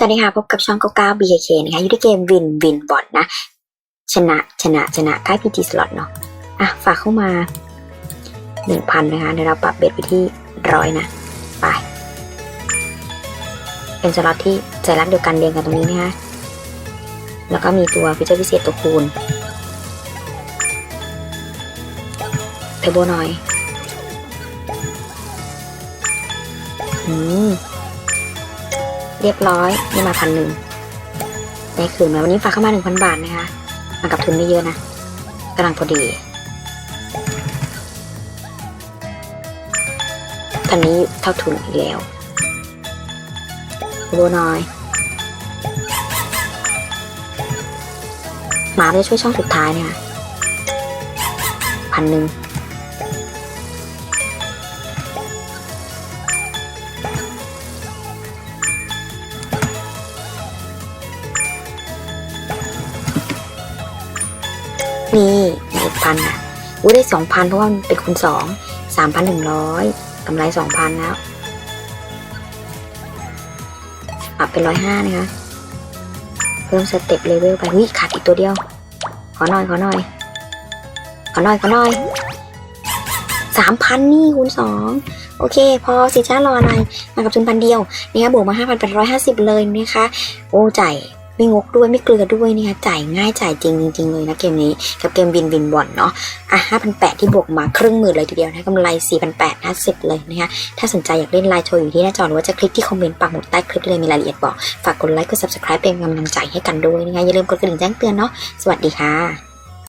สวัสดีค่ะพบกับช่อง99 BKK นะคะอยู่ที่เกมวินวินบอทนะ ชนะชนะชนะใกล้ PG slot เนาะอะฝากเข้ามา 1,000 นะคะเดี๋ยวเราปรับเบ็ดไปที่ร้อยนะ ไป เป็นสล็อตที่ใจรักเดียวกันเรียงกันตรงนี้นะคะแล้วก็มีตัวฟิเจอร์พิเศษตัวคูณเทอร์โบหน่อย อืม เรียบร้อยได้มาพันหนึ่งได้คืนมาวันนี้ฝากเข้ามาหนึ่งพันบาทนะคะมากับทุนไม่เยอะนะกำลังพอดีตอนนี้เท่าทุนอีกแล้วโบน้อย หมาจะช่วยช่องสุดท้ายเนี่ยพันหนึ่ง นี่อีกพันอะอุ้ได้สองพันเพราะว่ามันเป็นคูณสองสามพันหนึ่งร้อยกำไรสองพันแล้วปรับเป็นร้อยห้านะคะ เพิ่มสเต็ปเลเวลไปวิขาดอีกตัวเดียว ขอหน่อย ขอหน่อย ขอหน่อย ขอหน่อยสามพันนี่คูณสองโอเค พอสิจ้ารออะไรมากับทุนพันเดียวนะคะบวกมาห้าพันแปดร้อยห้าสิบเลยนะคะ โอ้ใจ ไม่งกด้วยไม่เกลือด้วยนะคะจ่ายง่ายจ่ายจริงจริงเลยนะเกมนี้กับเกมวินวินบอลเนาะอะห้าพันแปดที่บวกมาครึ่งหมื่นเลยทีเดียวนะกำไรสี่พันแปดห้าสิบเลยนะคะถ้าสนใจอยากเล่นไลน์โชว์อยู่ที่หน้าจอหรือว่าจะคลิกที่คอมเมนต์ปักหมุดใต้คลิปเลยมีรายละเอียดบอกฝากกดไลค์กด subscribe เป็นกำลังใจให้กันด้วยนะคะอย่าลืมกดกระดิ่งแจ้งเตือนเนาะสวัสดีค่ะ